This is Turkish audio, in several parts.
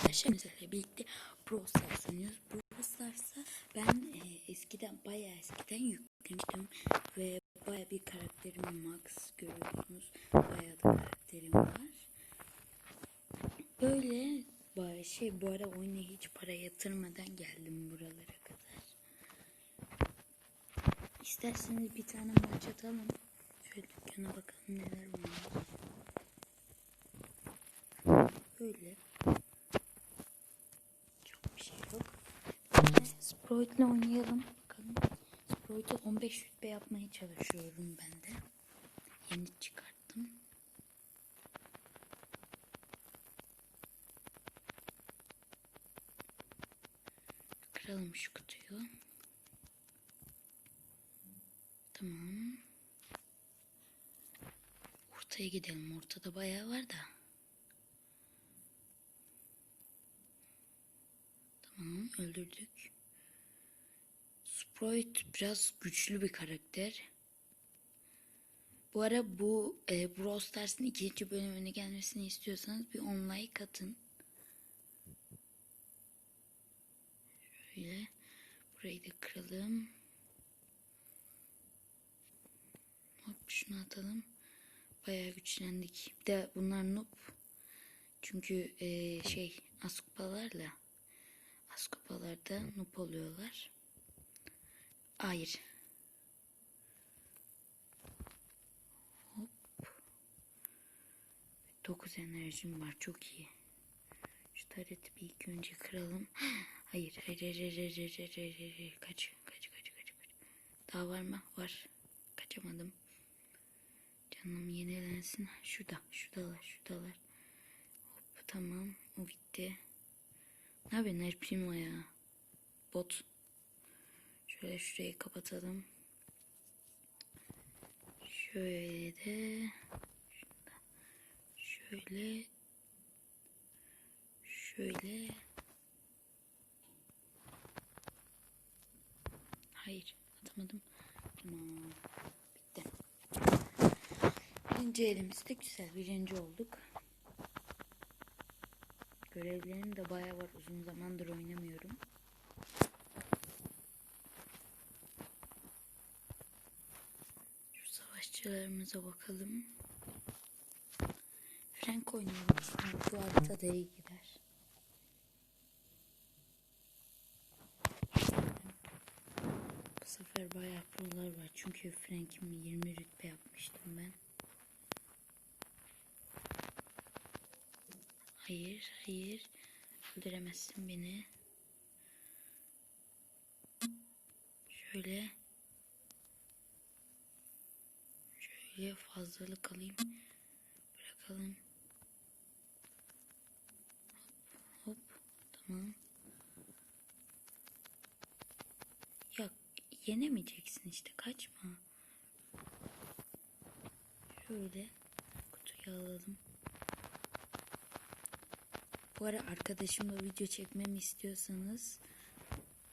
arkadaşlar sizlerle birlikte Brawl Stars oynuyoruz. Brawl Stars'a ben e, eskiden bayağı eskiden yüklemiştim ve bayağı bir karakterim Max görüyorsunuz. Bayağı da karakterim var. Böyle şey bu ara oyuna hiç para yatırmadan geldim buralara kadar. İsterseniz bir tane maç atalım. Şöyle dükkana bakalım neler var. Böyle. Çok bir şey yok. Böyle Sprout'la oynayalım. Bakalım. Sprout'u 15 rütbe yapmaya çalışıyorum ben de. Yeni çıkarttım. Kıralım şu kutuyu. Tamam. Ortaya gidelim. Ortada bayağı var da. Tamam öldürdük. Sprite biraz güçlü bir karakter. Bu ara bu e, Brawl Stars'ın ikinci bölümüne gelmesini istiyorsanız bir online atın. Şöyle burayı da kıralım. Hop şunu atalım. Bayağı güçlendik. Bir de bunlar noob. Çünkü e, şey az kupalarla az kupalarda noob oluyorlar. Hayır. Hop. 9 enerjim var. Çok iyi. Şu tareti bir ilk önce kıralım. Hayır. Hayır, hayır, hayır, hayır, hayır. Kaç, kaç, kaç, kaç, kaç. Daha var mı? Var. Kaçamadım. Canım yenilensin. Şurada, şuradalar, şuradalar. Hop, tamam. O gitti. Ne yapıyorsun Erpimo ya? Bot. Şöyle şurayı kapatalım. Şöyle de şöyle şöyle Hayır atamadım. Tamam. Bitti. Birinci elimizde güzel. Birinci olduk. Görevlerim de bayağı var. Uzun zamandır oynamıyorum. Şu savaşçılarımıza bakalım. Frank oynayalım. Bu haritada iyi gider. Bu sefer bayağı prolar var. Çünkü Frank'imi 20 rütbe yapmıştım ben. Hayır, hayır. Öldüremezsin beni. Şöyle. Şöyle fazlalık alayım. Bırakalım. Hop, hop. Tamam. Ya yenemeyeceksin işte kaçma. Şöyle kutuyu alalım. Bu ara arkadaşımla video çekmemi istiyorsanız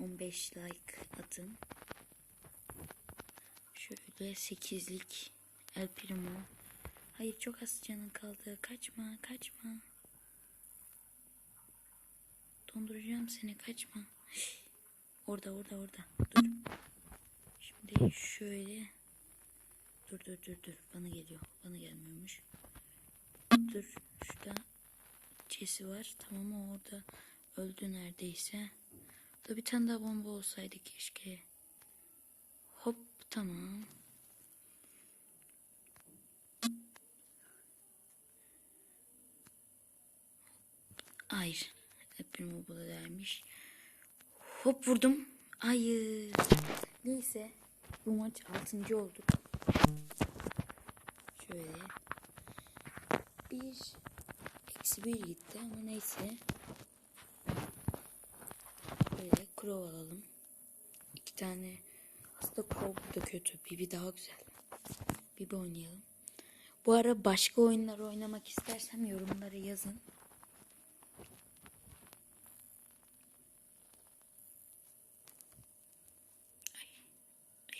15 like atın. Şöyle 8'lik El Primo. Hayır çok az canın kaldı. Kaçma kaçma. Donduracağım seni kaçma. Orada orada orada. Dur. Şimdi şöyle. Dur dur dur dur. Bana geliyor. Bana gelmiyormuş. Dur. Şurada Jesse var. Tamam o orada öldü neredeyse. Da bir tane daha bomba olsaydı keşke. Hop tamam. Hayır. Hepim bu da dermiş. Hop vurdum. Hayır. Neyse. Bu maç 6. olduk. Şöyle. Bir eksi bir gitti ama neyse. Böyle Crow alalım. İki tane. Aslında Crow burada kötü. Bibi daha güzel. Bibi oynayalım. Bu ara başka oyunlar oynamak istersem yorumlara yazın.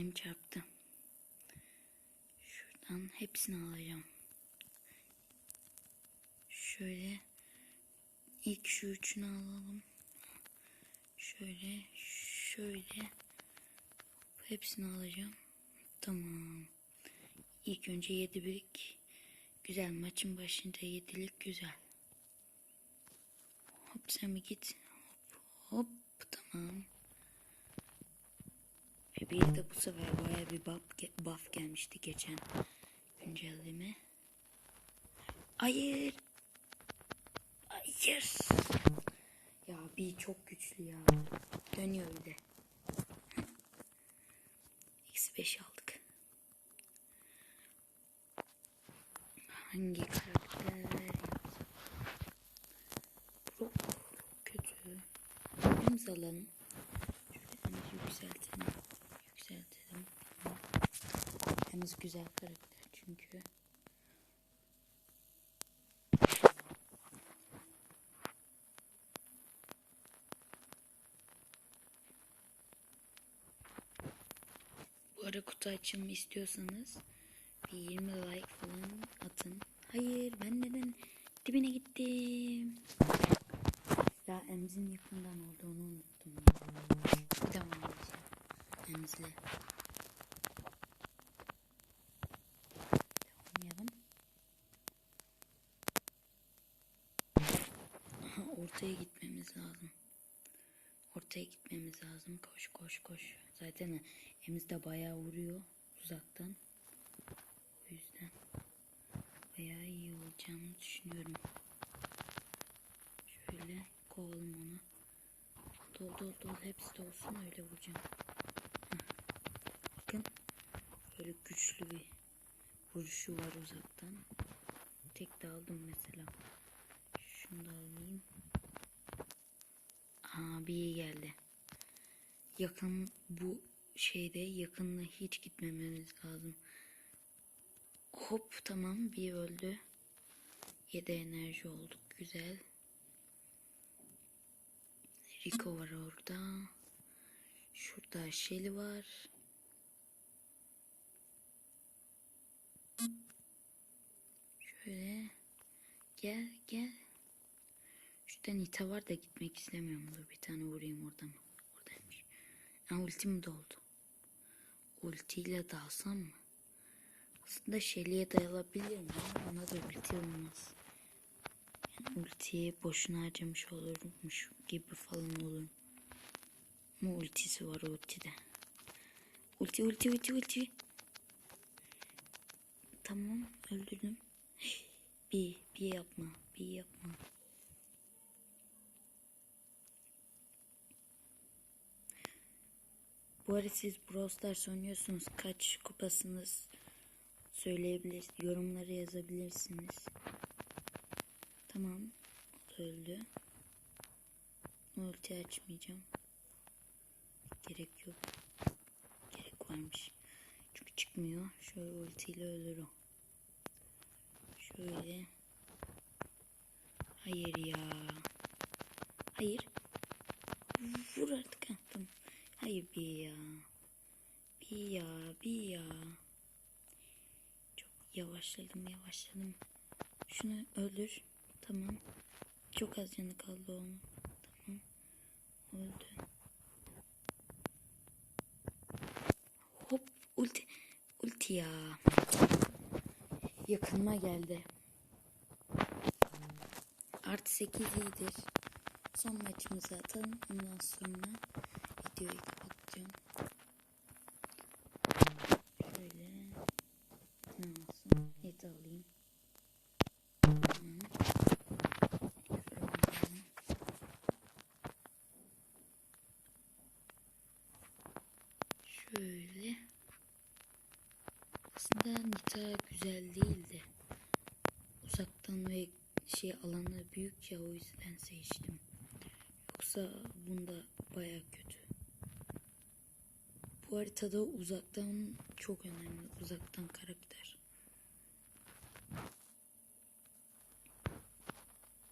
Elim çarptı. Şuradan hepsini alacağım. Şöyle İlk şu üçünü alalım. Şöyle, şöyle. Hepsini alacağım. Tamam. İlk önce yedi birlik. Güzel maçın başında yedilik güzel. Hop sen bir git. Hop hop tamam. Bebeğe de bu sefer baya bir buff, buff gelmişti geçen güncelleme. Hayır. Hayır. Ya bir çok güçlü ya. Dönüyor bir de. Eksi beş aldık. Hangi karakter? Çok kötü. İmzalalım. Şöyle bir. Yükseltelim. Yalnız güzel karakter çünkü. Bu ara kutu açılımı istiyorsanız bir 20 like falan atın. Hayır ben neden dibine gittim. Ya Emz'in yakından olduğunu unuttum. Bir daha oynayacağım. Emz'le. Oynayalım. Aha, ortaya gitmemiz lazım. Ortaya gitmemiz lazım. Koş koş koş. Zaten Emiz de bayağı vuruyor uzaktan. O yüzden bayağı iyi olacağını düşünüyorum. Şöyle kovalım onu. Dol dol dol hepsi de olsun öyle vuracağım. Bakın böyle güçlü bir vuruşu var uzaktan. Tek de aldım mesela. Şunu da alayım. İyi geldi. Yakın bu şeyde yakınla hiç gitmememiz lazım. Hop tamam bir öldü. 7 enerji olduk güzel. Rico var orada. Şurada Shelly var. Şöyle gel gel. Şurada Nita var da gitmek istemiyorum. Dur bir tane vurayım orada mı? Oradaymış. Ha, ultim doldu. Ultiyle dalsam mı? Aslında Shelly'e dayalabilirim ama ona da ulti olmaz. Yani ultiyi boşuna harcamış olurmuş gibi falan olur. Ama ultisi var ultide. Ulti ulti ulti ulti. Tamam öldürdüm. Bir, bir yapma, bir yapma. Bu arada siz Brawl Stars oynuyorsunuz. Kaç kupasınız söyleyebilir, yorumlara yazabilirsiniz. Tamam. Öldü. Ulti açmayacağım. Gerek yok. Gerek varmış. Çünkü çıkmıyor. Şöyle ultiyle ölür o. Şöyle. Hayır ya. Hayır. Vur artık. Tamam. Hayır bir ya. Bir ya. Bir ya. Çok yavaşladım yavaşladım. Şunu öldür. Tamam. Çok az canı kaldı onun. Tamam. Öldü. Hop ulti. Ulti ya. Yakınma geldi. Artı 8 iyidir. Son maçımızı atalım. Ondan sonra videoyu kapatacağım. Şöyle. Ne olsun? Et alayım. Şöyle. Aslında Nita güzel değildi. Uzaktan ve şey alanı büyük ya o yüzden seçtim. Yoksa bunda baya kötü. Bu haritada uzaktan çok önemli. Uzaktan karakter.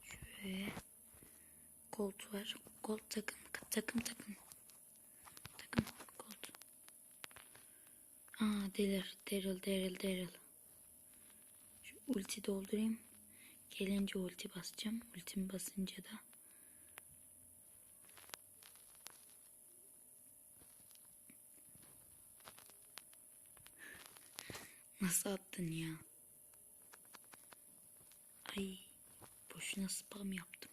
Şöyle. Colt var. Colt takım. Takım takım. Takım Colt. Aa Daryl. Daryl Daryl Daryl. Şu ulti doldurayım. gelince ulti basacağım. Ultimi basınca da Nasıl attın ya? Ay boşuna spam yaptım.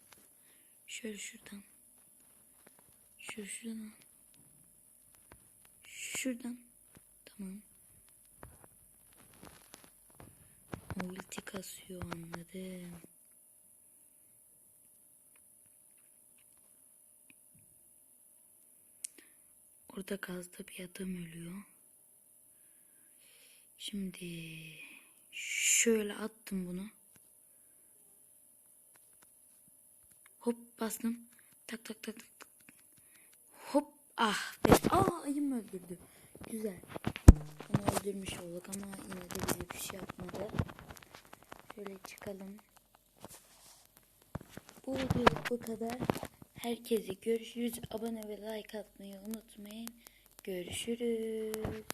Şöyle şuradan. Şöyle şuradan. Şuradan. Tamam. Ulti kasıyor anladım. Orada gazda bir adam ölüyor. Şimdi şöyle attım bunu. Hop bastım. Tak tak tak tak. Hop ah be. Aa ayım öldürdü. Güzel. Onu öldürmüş olduk ama yine de bize bir şey yapmadı. Şöyle çıkalım. Bu videoluk bu kadar. Herkese görüşürüz. Abone ve like atmayı unutmayın. Görüşürüz.